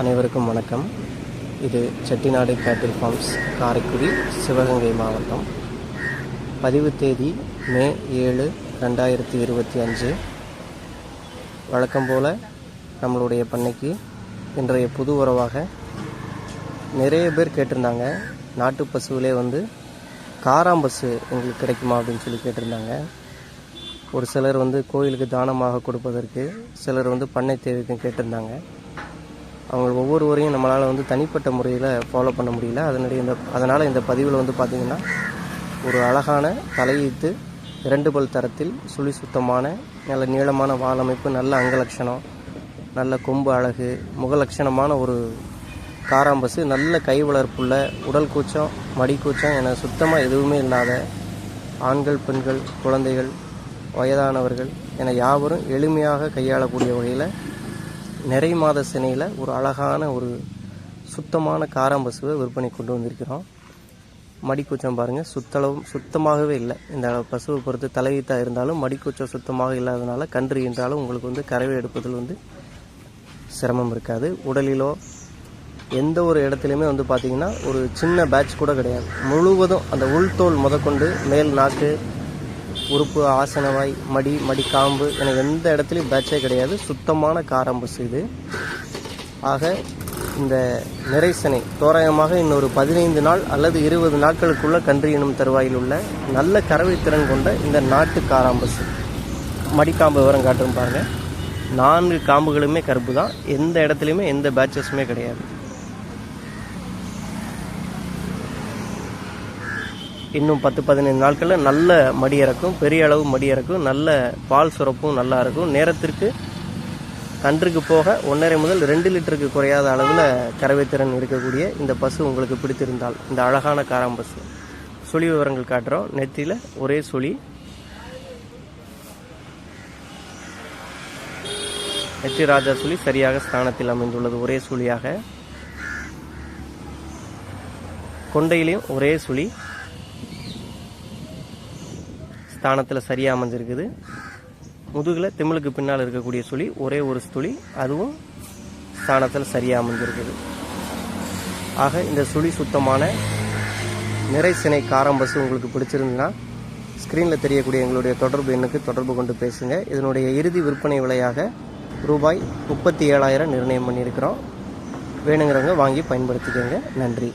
அனைவருக்கும் வணக்கம். இது செட்டிநாடு கேட்டில் ஃபார்ம்ஸ் காரைக்குடி சிவகங்கை மாவட்டம். பதிவு தேதி மே ஏழு ரெண்டாயிரத்தி இருபத்தி அஞ்சு. வழக்கம் போல் நம்மளுடைய பண்ணைக்கு இன்றைய புது உறவாக நிறைய பேர் கேட்டிருந்தாங்க. நாட்டு பசுவிலே வந்து காராம்பசு எங்களுக்கு கிடைக்குமா அப்படின்னு சொல்லி கேட்டிருந்தாங்க. ஒரு சிலர் வந்து கோயிலுக்கு தானமாக கொடுப்பதற்கு சிலர் வந்து பண்ணை தேவைக்கும் கேட்டிருந்தாங்க. அவங்க ஒவ்வொருவரையும் நம்மளால் வந்து தனிப்பட்ட முறையில் ஃபாலோ பண்ண முடியல. அதனுடைய இந்த அதனால் இந்த பதிவில் வந்து பார்த்திங்கன்னா ஒரு அழகான தலையீத்து இரண்டு பல் தரத்தில் சுழி சுத்தமான நல்ல நீளமான வால் அமைப்பு நல்ல அங்கலட்சணம் நல்ல கொம்பு அழகு முகலட்சணமான ஒரு காராம்பசு நல்ல கை வளர்ப்புள்ள உடல் கூச்சம் மடி கூச்சம் என சுத்தமாக எதுவுமே இல்லாத ஆண்கள் பெண்கள் குழந்தைகள் வயதானவர்கள் என யாவரும் எளிமையாக கையாளக்கூடிய வகையில் நிறை மாத சினையில் ஒரு அழகான ஒரு சுத்தமான காராம்பசுவை விற்பனை கொண்டு வந்திருக்கிறோம். மடிக்கூச்சம் பாருங்கள் சுத்தளவும் சுத்தமாகவே இல்லை. இந்த பசுவை பொறுத்து தலையீத்தாக இருந்தாலும் மடிக்கூச்சம் சுத்தமாக இல்லாதனால கன்று என்றாலும் உங்களுக்கு வந்து கறவை எடுப்பதில் வந்து சிரமம் இருக்காது. உடலிலோ எந்த ஒரு இடத்துலையுமே வந்து பார்த்திங்கன்னா ஒரு சின்ன பேட்ச் கூட கிடையாது. முழுவதும் அந்த உள்தோல் முதற்கொண்டு மேல் நாக்கு உறுப்பு ஆசனவாய் மடி மடிக்காம்பு என எந்த இடத்துலையும் பேட்சே கிடையாது. சுத்தமான காராம்பஸ் இது. ஆக இந்த நிறைசனை தோராயமாக இன்னொரு பதினைந்து நாள் அல்லது இருபது நாட்களுக்குள்ள கன்று எனும் தருவாயில் உள்ள நல்ல கறவை திறன் கொண்ட இந்த நாட்டு காராம்பஸ் மடிக்காம்பு விவரம் காட்டும் பாருங்கள் நான்கு காம்புகளுமே கருப்பு தான். எந்த இடத்துலையுமே எந்த பேட்சஸுமே கிடையாது. இன்னும் பத்து பதினைந்து நாட்களில் நல்ல மடி இறக்கும் பெரிய அளவு மடி இறக்கும் நல்ல பால் சுரப்பும் நல்லா இருக்கும். நேரத்திற்கு கன்றுக்கு போக ஒன்றரை முதல் ரெண்டு லிட்டருக்கு குறையாத அளவில் கறவைத்திறன் இருக்கக்கூடிய இந்த பசு உங்களுக்கு பிடித்திருந்தால் இந்த அழகான காராம் பசு. சுழி விவரங்கள் காட்டுறோம். நெத்தியில் ஒரே சுழி. நெத்தி ராஜா சுழி சரியாக ஸ்தானத்தில் அமைந்துள்ளது. ஒரே சுழியாக. கொண்டையிலையும் ஒரே சுழி. ஸ்தானத்தில் சரியாக அமைஞ்சிருக்குது. முதுகில் திமிழுக்கு பின்னால் இருக்கக்கூடிய சுழி ஒரே ஒரு துளி அதுவும் ஸ்தானத்தில் சரியாக அமைஞ்சிருக்குது. ஆக இந்த சுழி சுத்தமான நிறைசினை பஸ் உங்களுக்கு பிடிச்சிருந்துன்னா ஸ்க்ரீனில் தெரியக்கூடிய எங்களுடைய தொடர்பு எண்ணுக்கு தொடர்பு கொண்டு பேசுங்க. இதனுடைய இறுதி விற்பனை விலையாக ரூபாய் முப்பத்தி ஏழாயிரம் நிர்ணயம் பண்ணியிருக்கிறோம். வேணுங்கிறவங்க வாங்கி பயன்படுத்திக்கோங்க. நன்றி.